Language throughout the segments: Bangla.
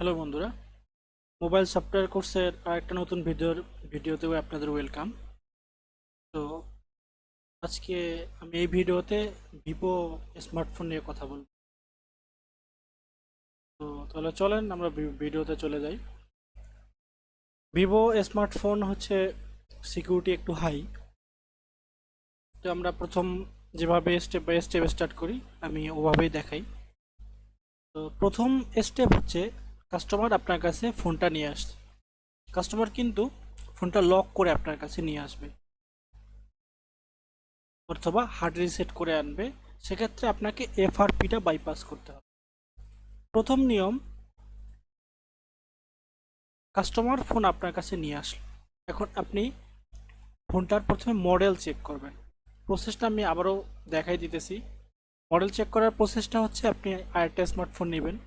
হ্যালো বন্ধুরা। মোবাইল সফটওয়্যার কোর্সের আরেকটা নতুন ভিডিওর ভিডিওতেও আপনাদের ওয়েলকাম তো আজকে আমি এই ভিডিওতে ভিভো স্মার্টফোন নিয়ে কথা বলব। তো তাহলে চলেন আমরা ভিডিওতে চলে যাই। ভিভো স্মার্টফোন হচ্ছে সিকিউরিটি একটু হাই তো আমরা প্রথম যেভাবে স্টেপ বাই স্টেপ স্টার্ট করি, আমি ওভাবেই দেখাই। তো প্রথম স্টেপ হচ্ছে কাস্টমার আপনার কাছে ফোনটা নিয়ে আসছে। কাস্টমার কিন্তু ফোনটা লক করে আপনার কাছে নিয়ে আসবে। অথবা হার্ড রিসেট করে আনবে। সেক্ষেত্রে আপনাকে এফআরপিটা বাইপাস করতে হবে। প্রথম নিয়ম কাস্টমার ফোন আপনার কাছে নিয়ে আসলো। এখন আপনি ফোনটার প্রথমে মডেল চেক করবেন। প্রসেসটা আমি আবারও দেখাই দিতেছি। মডেল চেক করার প্রসেসটা হচ্ছে আপনি আরেকটা স্মার্টফোন নেবেন।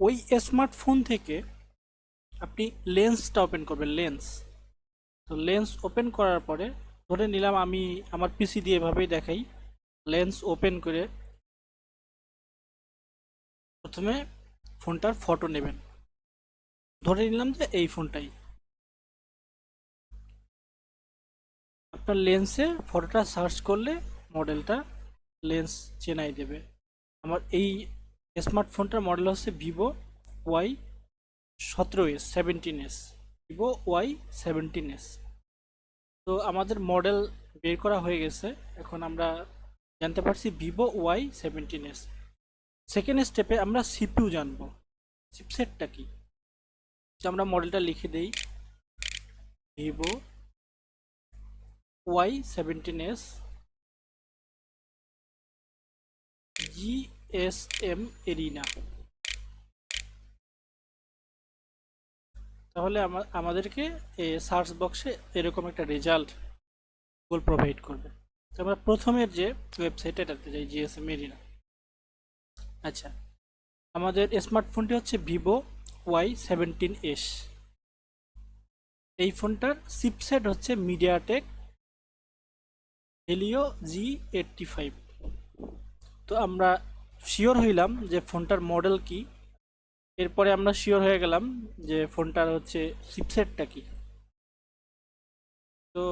ওই স্মার্টফোন থেকে আপনি লেন্সটা ওপেন করবেন লেন্স তো লেন্স ওপেন করার পরে ধরে নিলাম আমি আমার পিসি দিয়ে এভাবেই দেখাই। লেন্স ওপেন করে প্রথমে ফোনটার ফটো নেবেন। ধরে নিলাম যে এই ফোনটাই। আপনার লেন্সে ফটোটা সার্চ করলে মডেলটা লেন্স চেনাই দেবে। আমার এই স্মার্টফোনটার মডেল হচ্ছে ভিভো ওয়াই সতেরো S seventeen S Vivo Y seventeen S তো আমাদের মডেল বের করা হয়ে গেছে, এখন আমরা জানতে পারছি Vivo Y seventeen S second স্টেপে আমরা সিপিউ জানব চিপসেটটা কি? আমরা মডেলটা লিখে দেই, Vivo Y seventeen S GSM arena. তাহলে আমা- আমাদেরকে সার্চ বক্সে এরকম একটা রেজাল্ট গুগল প্রোভাইড করবে। তো আমরা প্রথমের যে ওয়েবসাইট, এটাতে যাই, জিএসএম এরিনা। আচ্ছা আমাদের স্মার্টফোনটি হচ্ছে ভিভো ওয়াই সেভেন্টিন এস। এই ফোনটার চিপসেট হচ্ছে MediaTek Helio G eighty five তো আমরা শিওর হইলাম যে ফোনটার মডেল কি। এরপরে আমরা শিওর হয়ে গেলাম যে ফোনটার হচ্ছে চিপসেটটা কি। তো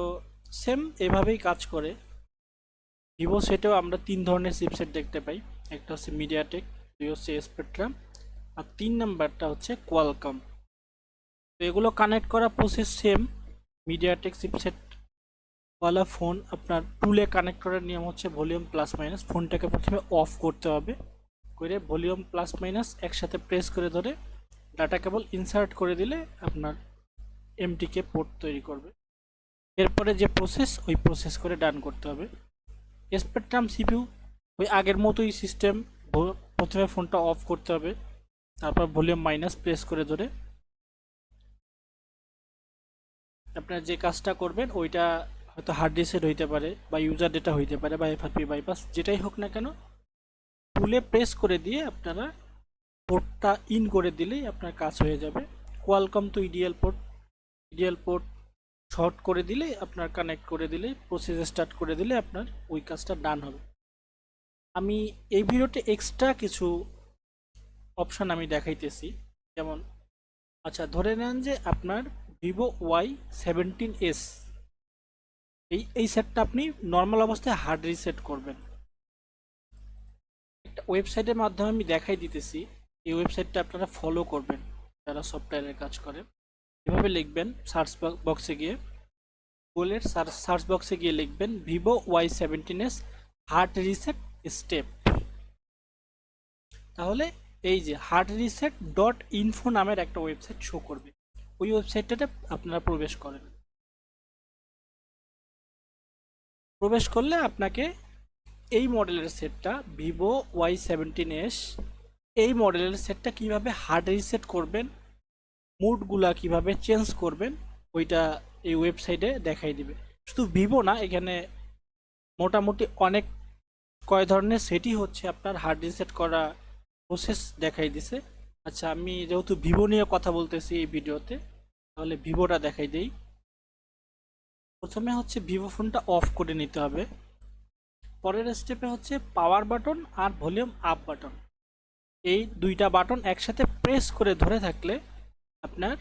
সেম এভাবেই কাজ করে। ভিভো সেটেও আমরা তিন ধরনের চিপসেট দেখতে পাই। একটা হচ্ছে মিডিয়াটেক দুই হচ্ছে স্পেকট্রাম আর তিন নাম্বারটা হচ্ছে কোয়ালকম তো এগুলো কানেক্ট করা প্রসেস সেম মিডিয়াটেক চিপসেট ওয়ালা ফোন আপনার টুলে কানেক্ট করার নিয়ম হচ্ছে ভলিউম প্লাস মাইনাস ফোনটাকে প্রথমে অফ করতে হবে। করে ভলিউম প্লাস মাইনাস একসাথে প্রেস করে ধরে ডাটা কেবল ইনসার্ট করে দিলে আপনার এমটিকে পোর্ট তৈরি করবে। এরপরে যে প্রসেস ওই প্রসেস করে ডান করতে হবে। স্পেকট্রাম সিপিউ ওই আগের মতোই সিস্টেম প্রথমে ফোনটা অফ করতে হবে। তারপর ভলিউম মাইনাস প্রেস করে ধরে। আপনার যে কাজটা করবেন, ওইটা হয়তো হার্ড রিসেট হইতে পারে বা ইউজার ডেটা হইতে পারে বা এফআরপি বাইপাস যেটাই হোক না কেন তুলে প্রেস করে দিয়ে আপনারা পোর্টটা ইন করে দিলেই আপনার কাজ হয়ে যাবে। Qualcomm to EDL port EDL port short করে দিলে আপনার কানেক্ট করে দিলে প্রসেস স্টার্ট করে দিলে আপনার ওই কাজটা ডান হবে। আমি এই ভিডিওতে এক্সট্রা কিছু অপশান আমি দেখাইতেছি। যেমন আচ্ছা ধরে নেন যে আপনার ভিভো ওয়াই সেভেন্টিন এস এই এই সেটটা আপনি নর্মাল অবস্থায় হার্ড রিসেট করবেন। একটা ওয়েবসাইটের মাধ্যমে আমি দেখাই দিতেছি, এই ওয়েবসাইটটা আপনারা ফলো করবেন, যারা সফটওয়্যারের কাজ করে। এভাবে লিখবেন সার্চ বক্সে গিয়ে। গুগলের সার্চ বক্সে গিয়ে লিখবেন Vivo Y seventeen S hard reset step তাহলে এই যে হার্ড রিসেট ডট ইনফো নামের একটা ওয়েবসাইট শো করবে। ওই ওয়েবসাইটটাতে আপনারা প্রবেশ করেন। প্রবেশ করলে আপনাকে এই মডেলের সেটটা ভিভো ওয়াই সেভেন্টিন এস, এই মডেলের সেটটা কীভাবে হার্ড রিসেট করবেন, মুডগুলা কীভাবে চেঞ্জ করবেন, ওইটা এই ওয়েবসাইটে দেখাই দিবে। শুধু ভিভো না, এখানে মোটামুটি অনেক কয় ধরনের সেটই হচ্ছে আপনার হার্ড রিসেট করা প্রসেস দেখাই দিছে। আচ্ছা আমি যেহেতু ভিভো নিয়ে কথা বলতেছি এই ভিডিওতে, তাহলে ভিভোটা দেখাই দেই। প্রথমে হচ্ছে ভিভো ফোনটা অফ করে নিতে হবে। পরের স্টেপে হচ্ছে পাওয়ার বাটন আর ভলিউম আপ বাটন এই দুইটা বাটন একসাথে প্রেস করে ধরে থাকলে আপনার,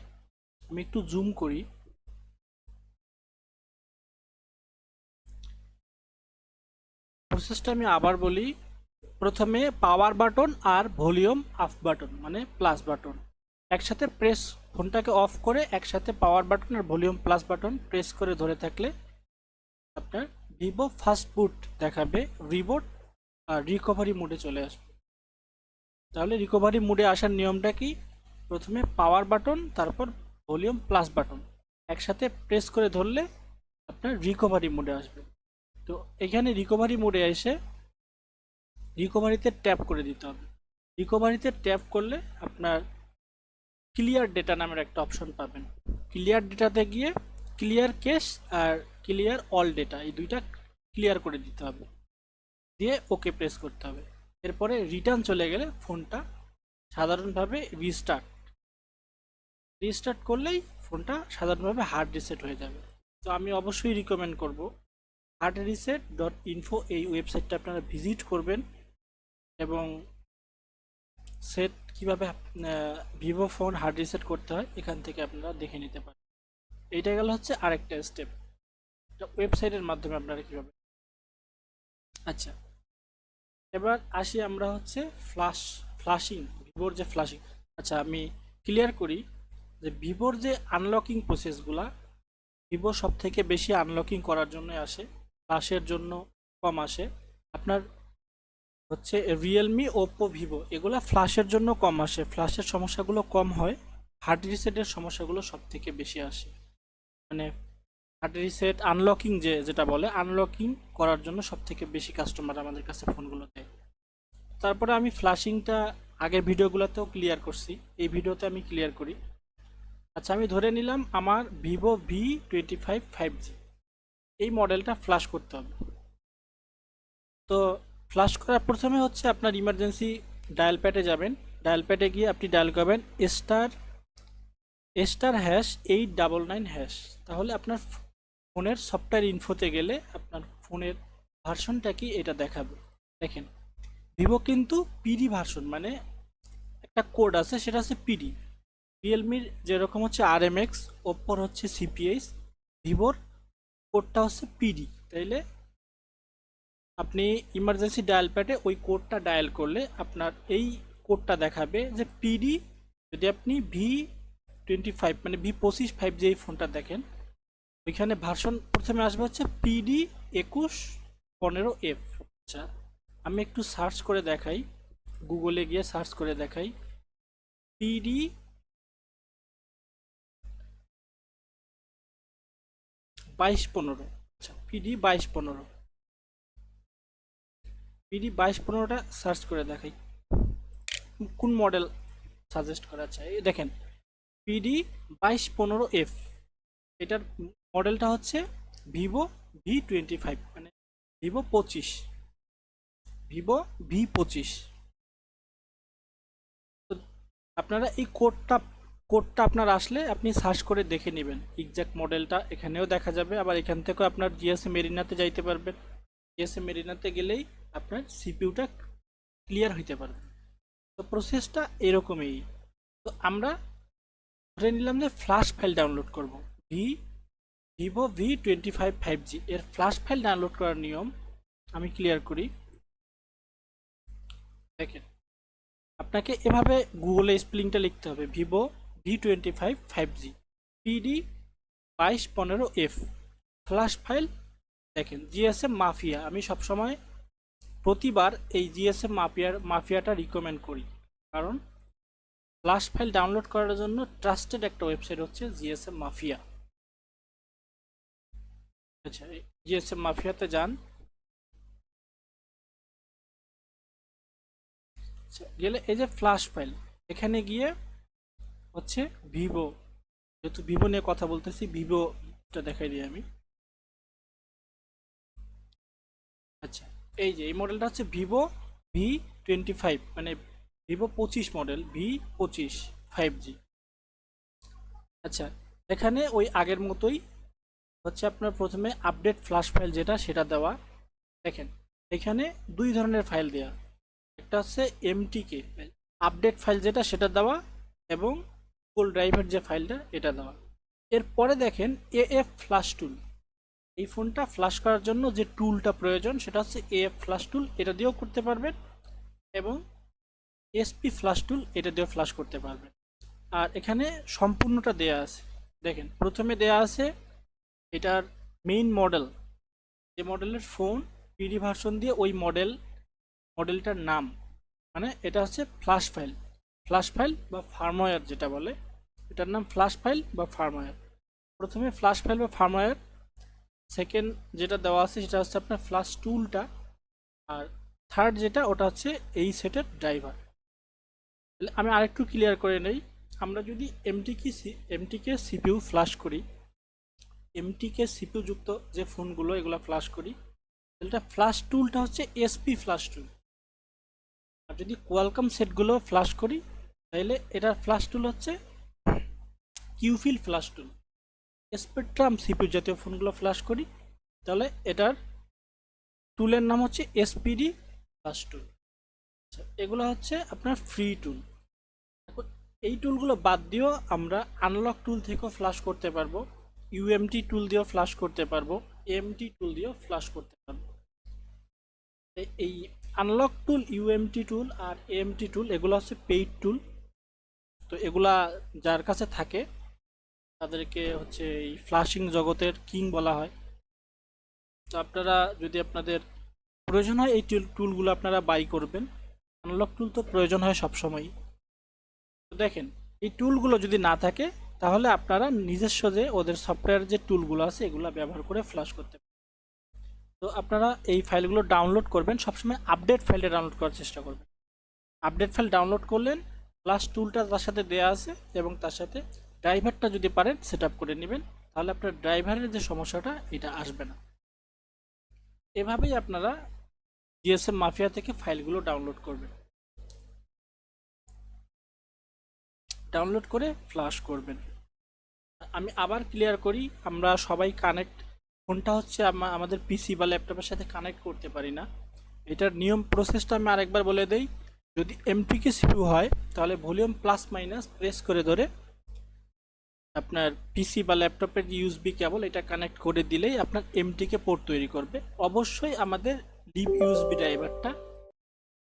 আমি একটু জুম করি। প্রসেসটা আমি আবার বলি, প্রথমে পাওয়ার বাটন আর ভলিউম আপ বাটন মানে প্লাস বাটন একসাথে প্রেস ফোনটাকে অফ করে একসাথে পাওয়ার বাটন আর ভলিউম প্লাস বাটন প্রেস করে ধরে থাকলে আপনার ভিভো ফাস্ট বুট দেখাবে, রিবোট আর রিকভারি মোডে চলে আসবে। তাহলে রিকভারি মোডে আসার নিয়মটা কি? প্রথমে পাওয়ার বাটন, তারপর ভলিউম প্লাস বাটন একসাথে প্রেস করে ধরলে আপনার রিকভারি মোডে আসবে। তো এখানে রিকভারি মোডে এসে রিকভারিতে ট্যাপ করে দিতে হবে। রিকভারিতে ট্যাপ করলে আপনার ক্লিয়ার ডেটা নামের একটা অপশন পাবেন। ক্লিয়ার ডেটাতে গিয়ে ক্লিয়ার কেস আর ক্লিয়ার অল ডেটা এই দুইটা ক্লিয়ার করে দিতে হবে। দিয়ে ওকে প্রেস করতে হবে। এরপরে রিটার্ন চলে গেলে ফোনটা সাধারণভাবে রিস্টার্ট রিস্টার্ট করলেই ফোনটা সাধারণভাবে হার্ড রিসেট হয়ে যাবে। তো আমি অবশ্যই রিকমেন্ড করব হার্ড রিসেট ডট ইনফো এই ওয়েবসাইটটা আপনারা ভিজিট করবেন এবং সেট কীভাবে ভিভো ফোন হার্ড রিসেট করতে হয়, এখান থেকে আপনারা দেখে নিতে পারেন। এইটা গেল হচ্ছে আরেকটা স্টেপ ওয়েবসাইটের মাধ্যমে আপনারা কীভাবে আচ্ছা। এবার আসি আমরা হচ্ছে ফ্লাশ ফ্লাশিং ভিভোর যে ফ্লাশিং আচ্ছা আমি ক্লিয়ার করি যে ভিভোর যে আনলকিং প্রসেসগুলা ভিভো সব থেকে বেশি আনলকিং করার জন্য আসে ফ্লাশের জন্য কম আসে। আপনার হচ্ছে রিয়েলমি ওপো ভিভো এগুলো ফ্ল্যাশের জন্য কম আসে। ফ্ল্যাশের সমস্যাগুলো কম হয়। হার্ড রিসেটের সমস্যাগুলো সব থেকে বেশি আসে। মানে হার্ড রিসেট আনলকিং যে, যেটা বলে আনলকিং করার জন্য সব থেকে বেশি কাস্টমার আমাদের কাছে ফোনগুলো দেয়। তারপরে আমি ফ্ল্যাশিংটা আগের ভিডিওগুলোতেও ক্লিয়ার করছি। এই ভিডিওতে আমি ক্লিয়ার করি। আচ্ছা আমি ধরে নিলাম আমার Vivo V twenty five five G এই মডেলটা ফ্ল্যাশ করতে হবে। তো ফ্লাশ করার প্রথমে হচ্ছে আপনার ইমার্জেন্সি ডায়াল প্যাডে যাবেন। ডায়াল প্যাডে গিয়ে আপনি ডায়াল করবেন star star hash eight double nine hash তাহলে আপনার ফোনের সফটওয়্যার ইনফোতে গেলে আপনার ফোনের ভার্সনটা কি এটা দেখাবে। দেখেন, ভিভো কিন্তু পিডি ভার্সন মানে একটা কোড আছে, সেটা হচ্ছে পিডি রিয়েলমির যেরকম হচ্ছে আর এম এক্স ওপ্পোর হচ্ছে সিপিএস ভিভোর কোডটা হচ্ছে পিডি তাইলে আপনি ইমার্জেন্সি ডায়াল প্যাডে ওই কোডটা ডায়াল করলে আপনার এই কোডটা দেখাবে যে পিডি যদি আপনি ভি টোয়েন্টি ফাইভ মানে ভি পঁচিশ ফাইভ যে এই ফোনটা দেখেন, ওইখানে ভার্সন প্রথমে আসবে হচ্ছে পিডি একুশ পনেরো এফ আচ্ছা আমি একটু সার্চ করে দেখাই গুগলে গিয়ে সার্চ করে দেখাই। পিডি বাইশ পনেরো আচ্ছা পিডি বাইশ পনেরো। পিডি বাইশ পনেরোটা সার্চ করে দেখাই। কোন মডেল সাজেস্ট করা চাই দেখেন, পিডি বাইশ পনেরো এফ। এটার মডেলটা হচ্ছে ভিভো ভি টোয়েন্টি ফাইভ মানে ভিভো পঁচিশ। ভিভো ভি পঁচিশ। আপনারা এই কোডটা কোডটা আপনার আসলে আপনি সার্চ করে দেখে নেবেন। এক্সাক্ট মডেলটা এখানেও দেখা যাবে, আবার এখান থেকেও আপনার জিএসএ মেরিনাতে যাইতে পারবেন। জিএসএ মেরিনাতে গেলেই আপনার সিপিউটা ক্লিয়ার হইতে পারবে। তো প্রসেসটা এরকমই। তো আমরা ধরে নিলাম যে ফ্ল্যাশ ফাইল ডাউনলোড করব। V Vivo V twenty five five G এর ফ্ল্যাশ ফাইল ডাউনলোড করার নিয়ম আমি ক্লিয়ার করি। দেখেন, আপনাকে এভাবে গুগলে স্পেলিংটা লিখতে হবে। Vivo V twenty five five G PD বাইশ পনেরো এফ ফ্ল্যাশ ফাইল দেখেন জিএসএম মাফিয়া আমি সবসময় প্রতিবার এই জিএসএম মাফিয়ার মাফিয়াটা রিকমেন্ড করি। কারণ ফ্ল্যাশ ফাইল ডাউনলোড করার জন্য ট্রাস্টেড একটা ওয়েবসাইট হচ্ছে জিএসএম মাফিয়া। আচ্ছা জিএসএম মাফিয়াতে যান। আচ্ছা গেলে এই যে ফ্ল্যাশ ফাইল এখানে গিয়ে হচ্ছে ভিভো, যেহেতু ভিভো নিয়ে কথা বলতেছি, ভিভোটা দেখাই দিই আমি। আচ্ছা এই যে, এই মডেলটা হচ্ছে ভিভো ভি টোয়েন্টি ফাইভ মানে ভিভো পঁচিশ মডেল ভি পঁচিশ ফাইভ জি আচ্ছা এখানে ওই আগের মতোই হচ্ছে আপনার প্রথমে আপডেট ফ্ল্যাশ ফাইল যেটা, সেটা দেওয়া। দেখেন, এখানে দুই ধরনের ফাইল দেওয়া একটা হচ্ছে এমটিকে আপডেট ফাইল যেটা, সেটা দেওয়া এবং গুগল ড্রাইভের যে ফাইলটা এটা দেওয়া। এরপরে দেখেন এএফ ফ্লাশ টুল এই ফোনটা ফ্লাশ করার জন্য যে টুলটা প্রয়োজন, সেটা হচ্ছে এএফ ফ্লাশ টুল এটা দিয়েও করতে পারবেন এবং এসপি ফ্লাশ টুল এটা দিয়েও ফ্লাশ করতে পারবেন। আর এখানে সম্পূর্ণটা দেয়া আছে। দেখেন, প্রথমে দেয়া আছে এটার মেইন মডেল যে মডেলের ফোন পিডি ভার্সন দিয়ে ওই মডেল মডেলটার নাম। মানে এটা হচ্ছে ফ্লাশ ফাইল ফ্লাশ ফাইল বা ফার্মওয়্যার যেটা বলে, এটার নাম ফ্লাশ ফাইল বা ফার্মওয়্যার প্রথমে ফ্লাশ ফাইল বা ফার্মওয়্যার সেকেন্ড যেটা দেওয়া আছে সেটা হচ্ছে আপনার ফ্লাশ টুলটা আর থার্ড যেটা ওটা হচ্ছে এই সেটের ড্রাইভার তাহলে আমি আরেকটু ক্লিয়ার করে নেই। আমরা যদি এমটিকে এমটিকে সিপিইউ ফ্লাশ করি এমটিকে সিপিইউ যুক্ত যে ফোনগুলো এগুলো ফ্লাশ করি এটা ফ্লাশ টুলটা হচ্ছে এসপি ফ্লাশ টুল আর যদি কোয়ালকাম সেটগুলো ফ্লাশ করি, তাহলে এটার ফ্লাশ টুল হচ্ছে QFIL flash tool spectrum CPU জাতীয় ফোনগুলো ফ্লাশ করি। তাহলে এটার টুলের নাম হচ্ছে এসপিডি ফ্লাশ টুল এগুলো হচ্ছে আপনার ফ্রি টুল এই টুলগুলো বাদ দিয়েও আমরা আনলক টুল থেকেও ফ্লাশ করতে পারব। ইউএমটি টুল দিয়েও ফ্লাশ করতে পারব। এমটি টুল দিয়েও ফ্লাশ করতে পারব। এই আনলক টুল ইউএমটি টুল আর এমটি টুল এগুলো হচ্ছে পেইড টুল তো এগুলা যার কাছে থাকে তাদেরকে হচ্ছে এই ফ্লাশিং জগতের কিং বলা হয়। তো আপনারা যদি আপনাদের প্রয়োজন হয় এই টুল টুলগুলো আপনারা বাই করবেন। আনলক টুল তো প্রয়োজন হয় সবসময়ই। তো দেখেন, এই টুলগুলো যদি না থাকে, তাহলে আপনারা নিজস্ব যে ওদের সফটওয়্যার যে টুলগুলো আছে, এগুলো ব্যবহার করে ফ্লাশ করতে পারেন। তো আপনারা এই ফাইলগুলো ডাউনলোড করবেন, সবসময় আপডেট ফাইলটা ডাউনলোড করার চেষ্টা করবেন। আপডেট ফাইল ডাউনলোড করলেন প্লাস টুলটা তার সাথে দেয়া আছে এবং তার সাথে ড্রাইভারটা যদি পারেন সেট করে নেবেন, তাহলে আপনার ড্রাইভারের যে সমস্যাটা, এটা আসবে না। এভাবেই আপনারা জিএসএম মাফিয়া থেকে ফাইলগুলো ডাউনলোড করবেন। ডাউনলোড করে ফ্লাশ করবেন। আমি আবার ক্লিয়ার করি, আমরা সবাই কানেক্ট ফোনটা হচ্ছে আমা- আমাদের পিসি বা ল্যাপটপের সাথে কানেক্ট করতে পারি না। এটার নিয়ম প্রসেসটা আমি আরেকবার বলে দেই, যদি এমটিকে সিপিউ হয়, তাহলে ভলিউম প্লাস মাইনাস প্রেস করে ধরে আপনার পিসি বা ল্যাপটপের ইউএসবি কেবল এটা কানেক্ট করে দিলেই আপনার এমটিকে পোর্ট তৈরি করবে। অবশ্যই আমাদের ডিপ ইউএসবি ড্রাইভারটা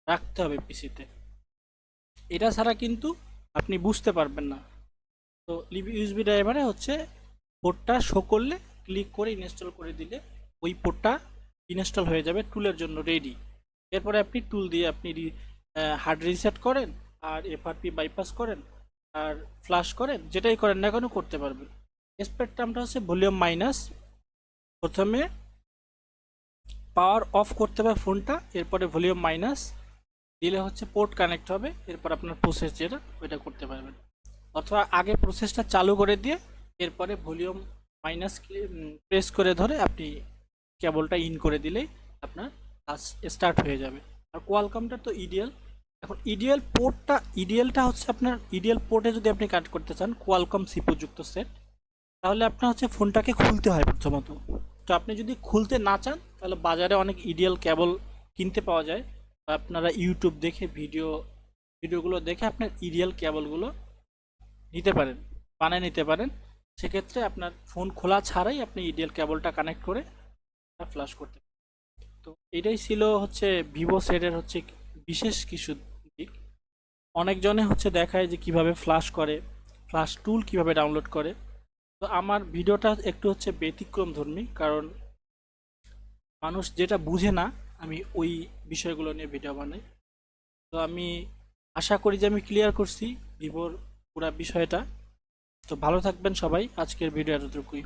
রাখতে হবে পিসিতে এটা ছাড়া কিন্তু আপনি বুঝতে পারবেন না। তো লিভ ইউএসবি ড্রাইভারে হচ্ছে পোর্টটা শো করলে ক্লিক করে ইনস্টল করে দিলে ওই পোর্টটা ইনস্টল হয়ে যাবে টুলের জন্য রেডি এরপরে আপনি টুল দিয়ে আপনি হার্ড রিসেট করেন আর এফআরপি বাইপাস করেন। আর ফ্লাশ করেন, যেটাই করেন না কেন করতে পারবেন। স্পেকট্রামটা হচ্ছে ভলিউম মাইনাস প্রথমে পাওয়ার অফ করতে হবে ফোনটা, এরপরে ভলিউম মাইনাস দিলে হচ্ছে পোর্ট কানেক্ট হবে, এরপর আপনার প্রসেস যেটা, ওইটা করতে পারবেন। অথবা আগে প্রসেসটা চালু করে দিয়ে, এরপরে ভলিউম মাইনাস প্রেস করে ধরে আপনি কেবলটা ইন করে দিলেই আপনার কাজ স্টার্ট হয়ে যাবে। আর কোয়ালকামটা তো ইডিয়াল এখন ইডিয়াল পোর্টটা ইডিয়ালটা হচ্ছে আপনার ইডিয়াল পোর্টে যদি আপনি কাট করতে চান কোয়ালকম সিপো যুক্ত সেট তাহলে আপনার হচ্ছে ফোনটাকে খুলতে হয় প্রথমত। তো আপনি যদি খুলতে না চান, তাহলে বাজারে অনেক ইডিয়াল কেবল কিনতে পাওয়া যায়। বা আপনারা ইউটিউব দেখে ভিডিও ভিডিওগুলো দেখে আপনার ইডিয়াল কেবলগুলো নিতে পারেন, বানিয়ে নিতে পারেন। সেক্ষেত্রে আপনার ফোন খোলা ছাড়াই আপনি ইডিয়াল কেবলটা কানেক্ট করে ফ্লাশ করতে। তো এটাই ছিল হচ্ছে ভিভো সেটের হচ্ছে বিশেষ কিছু অনেকজনে হচ্ছে দেখায় যে কীভাবে ফ্লাশ করে ফ্লাশ টুল কীভাবে ডাউনলোড করে। তো আমার ভিডিওটা একটু হচ্ছে ব্যতিক্রম ধর্মী, কারণ মানুষ যেটা বুঝে না, আমি ওই বিষয়গুলো নিয়ে ভিডিও বানাই। তো আমি আশা করি যে আমি ক্লিয়ার করছি ভিভোর পুরা বিষয়টা। তো ভালো থাকবেন সবাই, আজকের ভিডিও এতটুকুই।